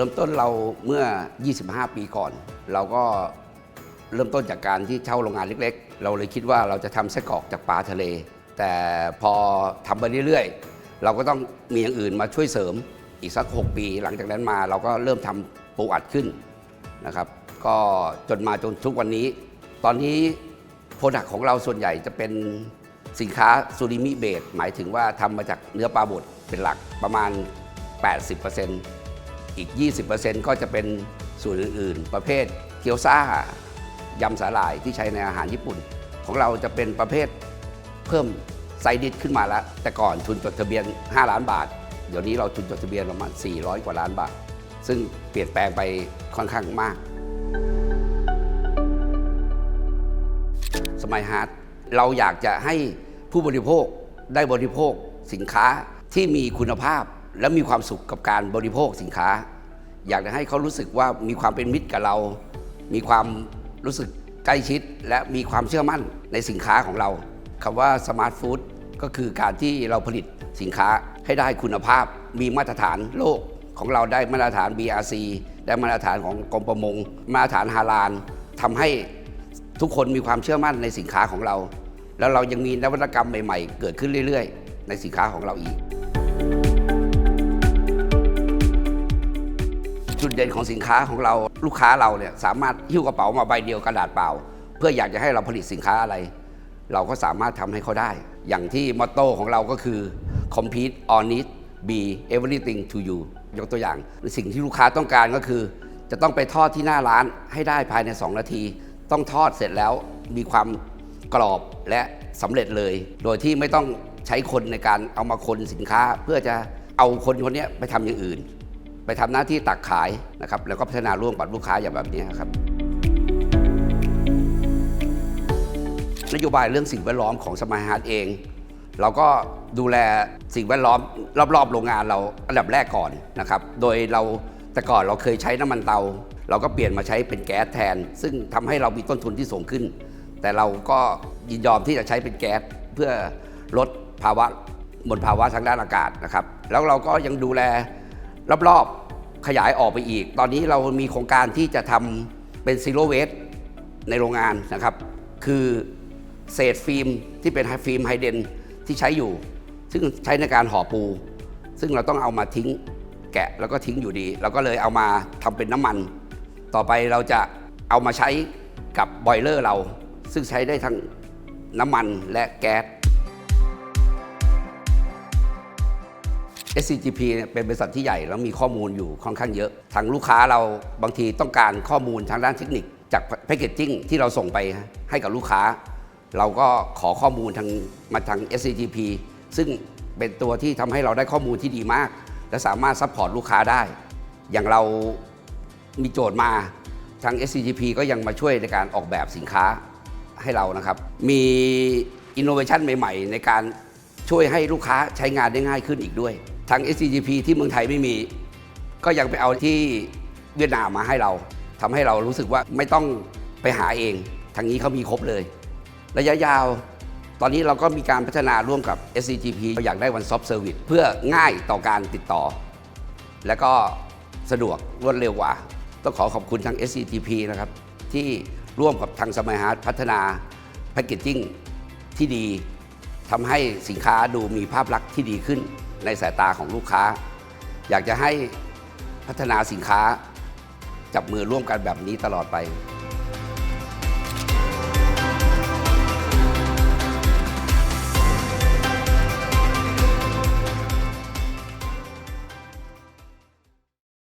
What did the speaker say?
เริ่มต้นเราเมื่อ 25 ปีก่อน เราก็เริ่มต้นจากการที่เช่าโรงงานเล็ก ๆ เราเลยคิดว่าเราจะทำไส้กรอกจากปลาทะเล แต่พอทำไปเรื่อยๆ เราก็ต้องมีอย่างอื่นมาช่วยเสริมอีกสัก 6 ปี หลังจากนั้นมาเราก็เริ่มทำปูอัดขึ้นนะครับ ก็จนมาจนทุกวันนี้ ตอนนี้โปรดักของเราส่วนใหญ่จะเป็นสินค้าซูริมิเบสหมายถึงว่าทำมาจากเนื้อปลาบดเป็นหลักประมาณ 80% อีก 20%ก็จะเป็นส่วนอื่น ๆ ประเภทเกี๊ยวซ่ายำสาหร่ายที่ใช้ในอาหารญี่ปุ่น ของเราจะเป็นประเภทเพิ่มไซดิสขึ้นมาแล้ว แต่ก่อนทุนจดทะเบียน 5 ล้านบาท เดี๋ยวนี้เราทุนจดทะเบียนประมาณ 400 กว่าล้านบาท ซึ่งเปลี่ยนแปลงไปค่อนข้างมาก สมัยฮาร์ดเราอยากจะให้ผู้บริโภคได้บริโภคสินค้าที่มีคุณภาพ และมีความสุขกับการบริโภคสินค้า อยากจะให้เขารู้สึกว่ามีความเป็นมิตรกับเรา มีความรู้สึกใกล้ชิด และมีความเชื่อมั่นในสินค้าของเราคำว่าสมาร์ทฟู้ดก็คือการที่เราผลิตสินค้าให้ได้คุณภาพ มีมาตรฐานโลกของเราได้มาตรฐาน BRC ได้มาตรฐานของกรมประมง มาตรฐานฮาลาลทำให้ทุกคนมีความเชื่อมั่นในสินค้าของเรา แล้วเรายังมีนวัตกรรมใหม่ ๆ เกิดขึ้นเรื่อย ๆ ในสินค้าของเราอีก เด่นของสินค้าของเราลูกค้าเราเนี่ยสามารถหิ้วกระเป๋ามาใบเดียวกระดาษเปล่า เพื่ออยากจะให้เราผลิตสินค้าอะไร เราก็สามารถทำให้เขาได้ อย่างที่มอตโต้ของเราก็คือ compete on it be everything to you ยกตัวอย่างสิ่งที่ลูกค้าต้องการก็คือ จะต้องไปทอดที่หน้าร้านให้ได้ภายใน 2 นาที ต้องทอดเสร็จแล้วมีความกรอบและสำเร็จเลย โดยที่ไม่ต้องใช้คนในการเอามาคนสินค้าเพื่อจะเอาคนคนนี้ไปทำอย่างอื่น ไปทำหน้าที่ตักขายนะครับแล้วก็พัฒนาร่วมกับลูกค้าอย่างแบบนี้ครับนโยบายเรื่องสิ่งแวดล้อมของสมายฮาร์ดเอง เราก็ดูแลสิ่งแวดล้อมรอบๆ โรงงานเราอันดับแรกก่อนนะครับโดยเราแต่ก่อนเราเคยใช้น้ำมันเตา เราก็เปลี่ยนมาใช้เป็นแก๊สแทน ซึ่งทำให้เรามีต้นทุนที่สูงขึ้น แต่เราก็ยินยอมที่จะใช้เป็นแก๊สเพื่อลดภาวะมลภาวะทางด้านอากาศนะครับ แล้วเราก็ยังดูแล รอบๆขยายออกไปอีก ตอนนี้เรามีโครงการที่จะทำเป็นซีโรเวสในโรงงานนะครับ คือเศษฟิล์มที่เป็นฟิล์มไฮเดนที่ใช้อยู่ ซึ่งใช้ในการห่อปู ซึ่งเราต้องเอามาทิ้งแกะแล้วก็ทิ้งอยู่ดี เราก็เลยเอามาทำเป็นน้ำมัน ต่อไปเราจะเอามาใช้กับบอยเลอร์เรา ซึ่งใช้ได้ทั้งน้ำมันและแก๊ส SCGP เนี่ยเป็นบริษัทที่ใหญ่แล้วมีข้อมูลอยู่ค่อนข้างเยอะ ทางลูกค้าเราบางทีต้องการข้อมูลทางด้านเทคนิค จากแพ c เกจจิ้งที่เราส่งไปให้กับลูกค้า เราก็ขอข้อมูลทางมาทาง SCGP ซึ่งเป็นตัวที่ทำให้เราได้ข้อมูลที่ดีมาก และสามารถซัพพอร์ตลูกค้าได้ อย่างเรามีโจทย์มาทาง SCGP ก็ยังมาช่วยในการออกแบบสินค้าให้เรานะครับ มีอินโนเวชันใหม่ ๆ ในการช่วยให้ลูกค้าใช้งานได้ง่ายขึ้นอีกด้วย ทาง SCGP ที่เมืองไทยไม่มี ก็ยังไปเอาที่เวียดนามมาให้เราทำให้เรารู้สึกว่าไม่ต้องไปหาเอง ทางนี้เขามีครบเลย ระยะยาว ตอนนี้เราก็มีการพัฒนาร่วมกับ SCGP เราอยากได้ One Stop Service เพื่อง่ายต่อการติดต่อ และก็สะดวกรวดเร็วกว่า ต้องขอขอบคุณทาง SCTP นะครับ ที่ร่วมกับทางสมัยฮาร์ดพัฒนาแพคเกจจิ้งที่ดีทำให้สินค้าดูมีภาพลักษณ์ที่ดีขึ้น ในสายตาของลูกค้า อยากจะให้พัฒนาสินค้าจับมือร่วมกันแบบนี้ตลอดไป